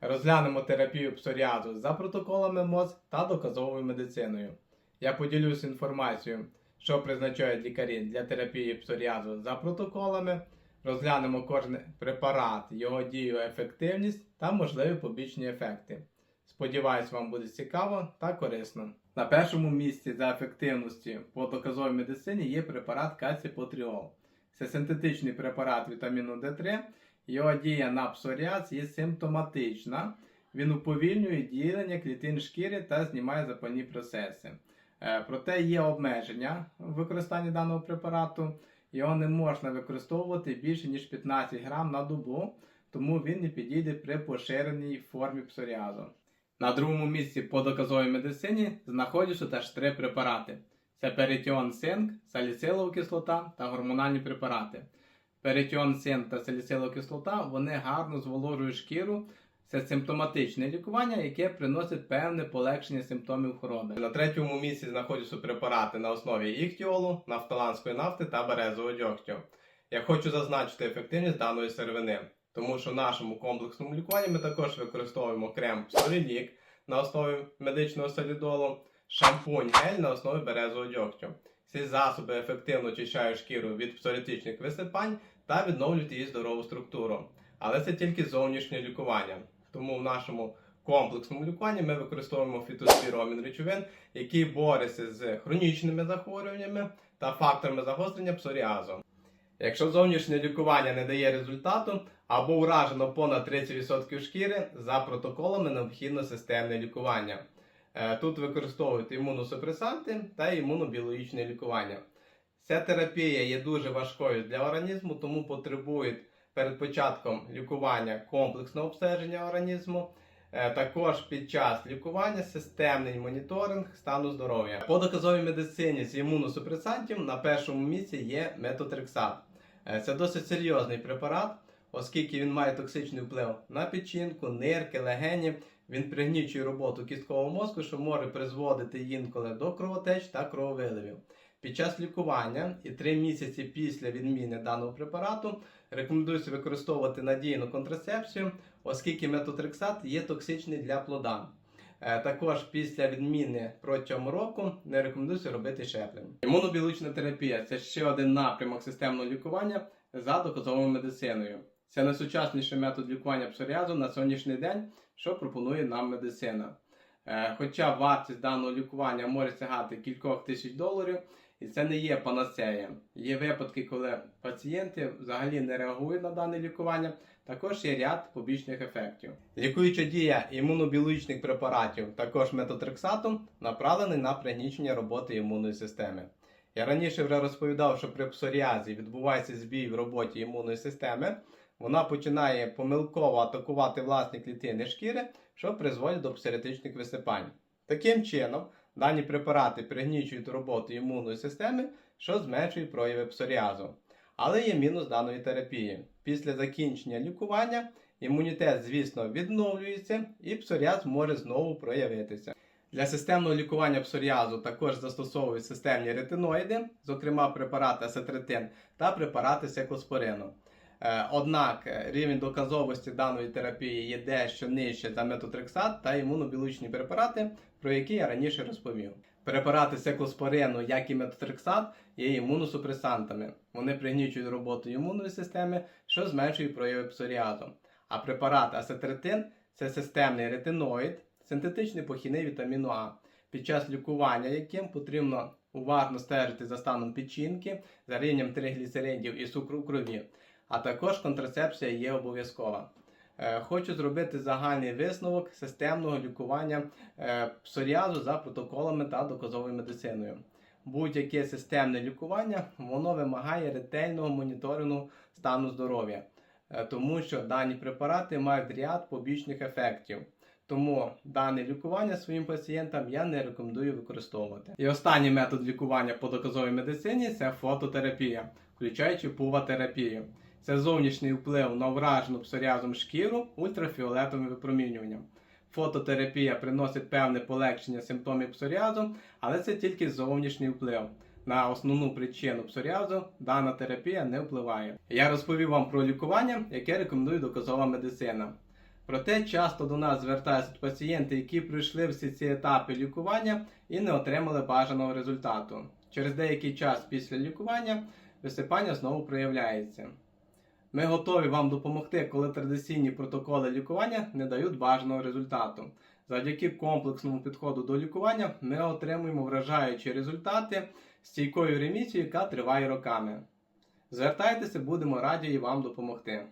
Розглянемо терапію псоріазу за протоколами МОЗ та доказовою медициною. Я поділюсь інформацією, що призначають лікарі для терапії псоріазу за протоколами. Розглянемо кожен препарат, його дію, ефективність та можливі побічні ефекти. Сподіваюсь, вам буде цікаво та корисно. На першому місці за ефективності по доказовій медицині є препарат кальціпотріол. Це синтетичний препарат вітаміну D3. Його дія на псоріаз є симптоматична. Він уповільнює ділення клітин шкіри та знімає запальні процеси. Е, Проте є обмеження в використанні даного препарату. Його не можна використовувати більше ніж 15 грам на добу, тому він не підійде при поширеній формі псоріазу. На другому місці по доказовій медицині знаходяться теж три препарати: це перитіон цинк, саліцилова кислота та гормональні препарати. Перитіон цинк та саліцилова вони гарно зволожують шкіру. Це симптоматичне лікування, яке приносить певне полегшення симптомів хвороби. На третьому місці знаходяться препарати на основі іхтіолу, нафталанської нафти та березового дьогтю. Я хочу зазначити ефективність даної сировини, тому що в нашому комплексному лікуванні ми також використовуємо крем Солілік на основі медичного солідолу, шампунь гель на основі березового дьогтю. Ці засоби ефективно очищають шкіру від псорітичних висипань та відновлюють її здорову структуру. Але це тільки зовнішнє лікування. Тому в нашому комплексному лікуванні ми використовуємо фітоспіромін речовин, який бореться з хронічними захворюваннями та факторами загострення псоріазу. Якщо зовнішнє лікування не дає результату або уражено понад 30% шкіри, за протоколами необхідно системне лікування. Е, Тут використовують імуносупресанти та імунобіологічне лікування. Ця терапія є дуже важкою для організму, тому потребують перед початком лікування комплексного обстеження організму. Е, Також під час лікування системний моніторинг стану здоров'я. По доказовій медицині з імуносупресантів на першому місці є метотрексат. Е, Це досить серйозний препарат, оскільки він має токсичний вплив на печінку, нирки, легені. Він пригнічує роботу кісткового мозку, що може призводити інколи до кровотеч та крововиливів. Під час лікування і 3 місяці після відміни даного препарату рекомендується використовувати надійну контрацепцію, оскільки метотрексат є токсичний для плода. Е, Також після відміни протягом року не рекомендується робити щеплення. Імунобіологічна терапія це ще один напрямок системного лікування за доказовою медициною. Це найсучасніший метод лікування псоріазу на сьогоднішній день, що пропонує нам медицина. Е, Хоча вартість даного лікування може сягати кількох тисяч доларів, і це не є панацея. Є випадки, коли пацієнти взагалі не реагують на дане лікування. Також є ряд побічних ефектів. Лікуюча дія імунобіологічних препаратів, також метотрексату, направлений на пригнічення роботи імунної системи. Я раніше вже розповідав, що при псоріазі відбувається збій в роботі імунної системи. Вона починає помилково атакувати власні клітини шкіри, що призводить до псоріатичних висипань. Таким чином, дані препарати пригнічують роботу імунної системи, що зменшує прояви псоріазу. Але є мінус даної терапії. Після закінчення лікування імунітет, звісно, відновлюється і псоріаз може знову проявитися. Для системного лікування псоріазу також застосовують системні ретиноїди, зокрема препарати асетритин та препарати секлоспорину. Е, Однак е, рівень доказовості даної терапії є дещо нижче за метотрексат та імунобіологічні препарати, про які я раніше розповів. Препарати секлоспорину, як і метотрексат, є імуносупресантами. Вони пригнічують роботу імунної системи, що зменшує прояви псоріазу. А препарат асетритин це системний ретиноїд, синтетичний похідний вітаміну А, під час лікування яким потрібно уважно стежити за станом печінки, за рівнем тригліцеридів і цукру в крові. А також контрацепція є обов'язкова. Е, Хочу зробити загальний висновок системного лікування е, псоріазу за протоколами та доказовою медициною. Будь-яке системне лікування воно вимагає ретельного моніторингу стану здоров'я, е, тому що дані препарати мають ряд побічних ефектів. Тому дане лікування своїм пацієнтам я не рекомендую використовувати. І останній метод лікування по доказовій медицині це фототерапія, включаючи пува-терапію. Це зовнішній вплив на вражену псоріазом шкіру ультрафіолетовим випромінюванням. Фототерапія приносить певне полегшення симптомів псоріазу, але це тільки зовнішній вплив. На основну причину псоріазу дана терапія не впливає. Я розповів вам про лікування, яке рекомендує доказова медицина. Проте часто до нас звертаються пацієнти, які пройшли всі ці етапи лікування і не отримали бажаного результату. Через деякий час після лікування висипання знову проявляється. Ми готові вам допомогти, коли традиційні протоколи лікування не дають бажаного результату. Завдяки комплексному підходу до лікування ми отримуємо вражаючі результати стійкою ремісією, яка триває роками. Звертайтеся, будемо раді і вам допомогти.